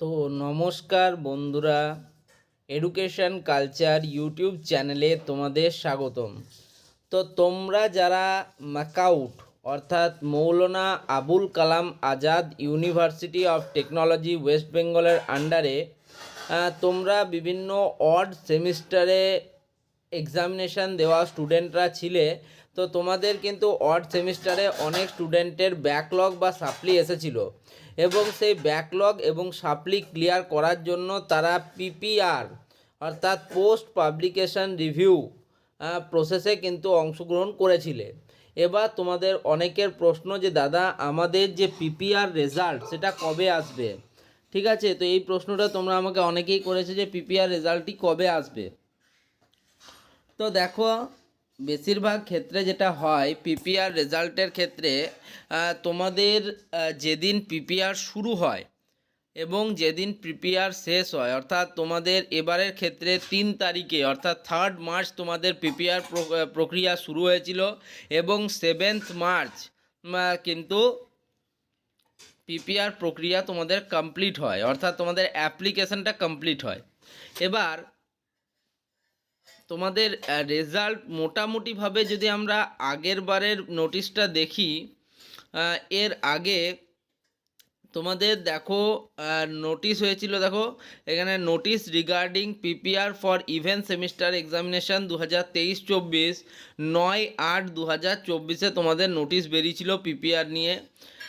তো নমস্কার বন্ধুরা এডুকেশন কালচার ইউটিউব চ্যানেলে তোমাদের স্বাগতম। তো তোমরা যারা ম্যাকাউট অর্থাৎ Maulana Abul Kalam Azad university of technology west বেঙ্গলের আন্ডারে তোমরা বিভিন্ন অড সেমিস্টারে এক্সামিনেশান দেওয়া স্টুডেন্টরা ছিলে। তো তোমাদের কিন্তু অড সেমিস্টারে অনেক স্টুডেন্টের ব্যাকলগ বা সাপ্লি এসেছিল। এবং সেই ব্যাকলগ এবং সাপ্লি ক্লিয়ার করার জন্য তারা পিপিআর অর্থাৎ পোস্ট পাবলিকেশন রিভিউ প্রসেসে কিন্তু অংশগ্রহণ করেছিলে। এবার তোমাদের অনেকের প্রশ্ন যে, দাদা, আমাদের যে পিপিআর রেজাল্ট সেটা কবে আসবে? ঠিক আছে? তো এই প্রশ্নটা তোমরা আমাকে অনেকেই করেছে যে পিপিআর রেজাল্টটি কবে আসবে? তো দেখো বেশিরভাগ ক্ষেত্রে যেটা হয় পিপিআর রেজাল্টের ক্ষেত্রে তোমাদের যেদিন পিপিআর শুরু হয় এবং যেদিন পিপিআর শেষ হয়, অর্থাৎ তোমাদের এবারের ক্ষেত্রে তিন তারিখে, অর্থাৎ থার্ড মার্চ তোমাদের পিপিআর প্রক্রিয়া শুরু হয়েছিল এবং সেভেন্থ মার্চ কিন্তু পিপিআর প্রক্রিয়া তোমাদের কমপ্লিট হয়, অর্থাৎ তোমাদের অ্যাপ্লিকেশনটা কমপ্লিট হয়। এবার তোমাদের রেজাল্ট মোটামুটিভাবে যদি আমরা আগের বারের নোটিশটা দেখি এর আগে তোমাদের দেখো নোটিশ হয়েছিল, দেখো, এখানে notice regarding PPR for even semester examination দু হাজার তেইশ চব্বিশ নয় আট দু হাজার চব্বিশে তোমাদের নোটিশ বেরিয়েছিল পিপিআর নিয়ে।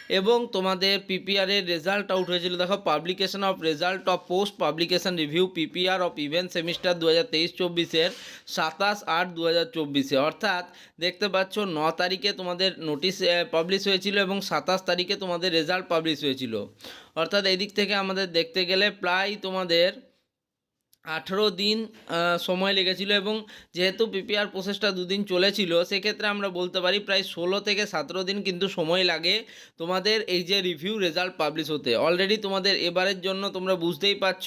এবং তোমাদের পিপিআরের রেজাল্ট আউট হয়েছিল। দেখো publication of result of post publication review PPR of even semester দু হাজার তেইশ চব্বিশের সাতাশ আট দু হাজার চব্বিশে। অর্থাৎ দেখতে পাচ্ছ, ন তারিখে তোমাদের নোটিশ পাবলিশ হয়েছিল এবং সাতাশ তারিখে তোমাদের রেজাল্ট পাবলিশ হয়েছিল। অর্থাৎ এই দিক থেকে আমাদের দেখতে গেলে প্রায় তোমাদের আঠেরো দিন সময় লেগেছিল এবং যেহেতু পিপিআর প্রসেসটা দুদিন চলেছিল, সেক্ষেত্রে আমরা বলতে পারি প্রায় ষোলো থেকে সতেরো দিন কিন্তু সময় লাগে তোমাদের এই যে রিভিউ রেজাল্ট পাবলিশ হতে। অলরেডি তোমাদের এবারের জন্য তোমরা বুঝতেই পারছ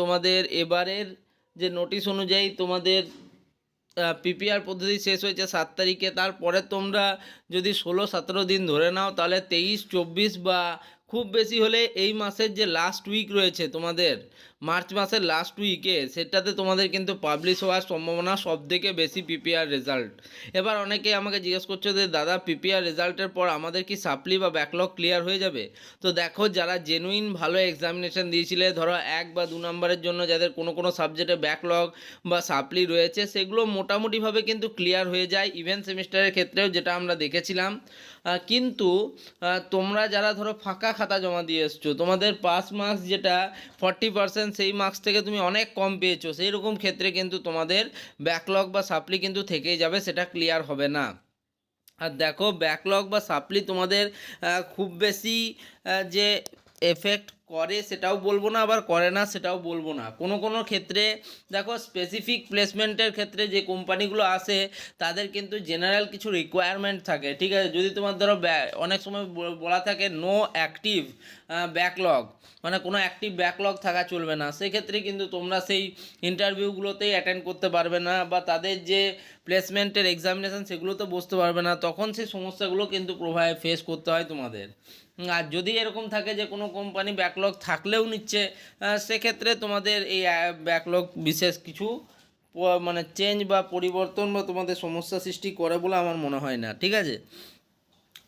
তোমাদের এবারের যে নোটিশ অনুযায়ী তোমাদের পিপিআর পদ্ধতি শেষ হয়েছে সাত তারিখে, তারপরে তোমরা যদি ষোলো সতেরো দিন ধরে নাও, তাহলে তেইশ, চব্বিশ বা খুব বেশি হলে এই মাসের যে লাস্ট উইক রয়েছে তোমাদের মার্চ মাসের লাস্ট উইকে সেটাতে তোমাদের কিন্তু পাবলিশ হওয়ার সম্ভাবনা সব থেকে বেশি পিপিআর রেজাল্ট এবার অনেকে আমাকে জিজ্ঞেস করছে যে, দাদা পিপিআর রেজাল্টের পর আমাদের কি সাপ্লি বা ব্যাকলগ ক্লিয়ার হয়ে যাবে? তো দেখো, যারা জেনুইন ভালো এক্সামিনেশন দিয়েছিলে, ধরো এক বা দু নম্বরের জন্য যাদের কোনো কোনো সাবজেক্টে ব্যাকলগ বা সাপ্লি রয়েছে, সেগুলো মোটামুটিভাবে কিন্তু ক্লিয়ার হয়ে যায়। ইভেন্ট সেমিস্টারের ক্ষেত্রেও যেটা আমরা দেখেছিলাম কিন্তু তোমরা যারা ধরো ফাঁকা খাতা জমা দিয়ে এসছো, তোমাদের পাস মার্কস যেটা ফর্টি পার্সেন্ট সেই মার্কস থেকে তুমি অনেক কম পেয়েছ। সেই রকম ক্ষেত্রে কিন্তু তোমাদের ব্যাকলগ বা সাপ্লি কিন্তু থেকেই যাবে, সেটা ক্লিয়ার হবে না। আর দেখো ব্যাকলগ বা সাপ্লি তোমাদের খুব বেশি যে এফেক্ট করে সেটাও বলব না, আবার করে না সেটাও বলব না। কোনো কোনো ক্ষেত্রে, দেখো স্পেসিফিক প্লেসমেন্টের ক্ষেত্রে যে কোম্পানিগুলো আসে, তাদের কিন্তু জেনারেল কিছু রিকোয়ারমেন্ট থাকে, ঠিক আছে? যদি তোমার ধরো অনেক সময় বলা থাকে নো অ্যাক্টিভ ব্যাকলগ মানে কোনো অ্যাক্টিভ ব্যাকলগ থাকা চলবে না। সেক্ষেত্রে কিন্তু তোমরা সেই ইন্টারভিউগুলোতেই অ্যাটেন্ড করতে পারবে না, বা তাদের যে প্লেসমেন্টের এক্সামিনেশন সেগুলোতে বসতে পারবে না, তখন সেই সমস্যাগুলো কিন্তু প্রভাবে ফেস করতে হয় তোমাদের। আর যদি এরকম থাকে যে কোনো কোম্পানি ব্যাকলগ থাকলেও নিচ্ছে সেক্ষেত্রে তোমাদের এই ব্যাকলগ বিশেষ কিছু মানে চেঞ্জ বা পরিবর্তন বা তোমাদের সমস্যা সৃষ্টি করে বলে আমার মনে হয় না, ঠিক আছে?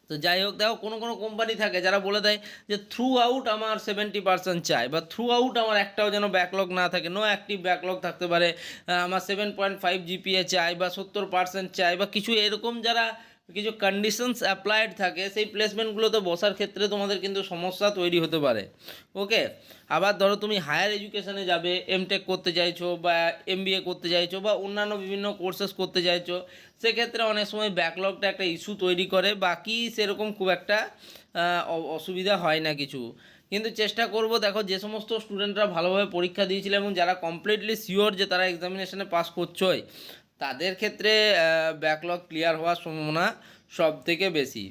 তো যাই হোক, দেখো, কোনো কোনো কোম্পানি থাকে যারা বলে দেয় যে থ্রু আউট আমার সেভেন্টি পার্সেন্ট চাই বা থ্রু আউট আমার একটাও যেন ব্যাকলগ না থাকে নো অ্যাক্টিভ ব্যাকলগ থাকতে পারে আমার সেভেন পয়েন্ট ফাইভ জিপিএ চাই বা সত্তর পার্সেন্ট চাই বা কিছু এরকম যারা কিছু কন্ডিশনস অ্যাপ্লাইড থাকে, সেই প্লেসমেন্টগুলোতে বসার ক্ষেত্রে তোমাদের কিন্তু সমস্যা তৈরি হতে পারে। ওকে আবার ধরো তুমি হায়ার এডুকেশনে যাবে এমটেক করতে চাইছো বা এমবিএ করতে চাইছো বা অন্যান্য বিভিন্ন কোর্সেস করতে চাইছো, সেক্ষেত্রে অনেক সময় ব্যাকলগটা একটা ইস্যু তৈরি করে, বাকি সেরকম খুব একটা অসুবিধা হয় না কিছু। কিন্তু চেষ্টা করব, দেখো যে সমস্ত স্টুডেন্টরা ভালোভাবে পরীক্ষা দিয়েছিল এবং যারা কমপ্লিটলি শিওর যে তারা এক্সামিনেশানে পাস করছোই তাদের ক্ষেত্রে ব্যাকলগ ক্লিয়ার হওয়ার সম্ভাবনা সব থেকে বেশি।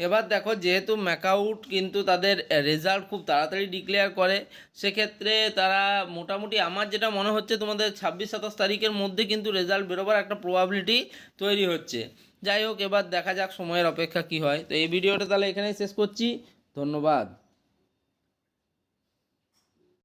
এবার দেখো, যেহেতু ম্যাকাউট কিন্তু তাদের রেজাল্ট খুব তাড়াতাড়ি ডিক্লেয়ার করে, সেক্ষেত্রে তারা মোটামুটি আমার যেটা মনে হচ্ছে, তোমাদের ছাব্বিশ, সাতাশ তারিখের মধ্যে কিন্তু রেজাল্ট বেরোবার একটা প্রবাবিলিটি তৈরি হচ্ছে। যাই হোক, এবার দেখা যাক সময়ের অপেক্ষা কি হয়। তো এই ভিডিওটা তাহলে এখানেই শেষ করছি। ধন্যবাদ।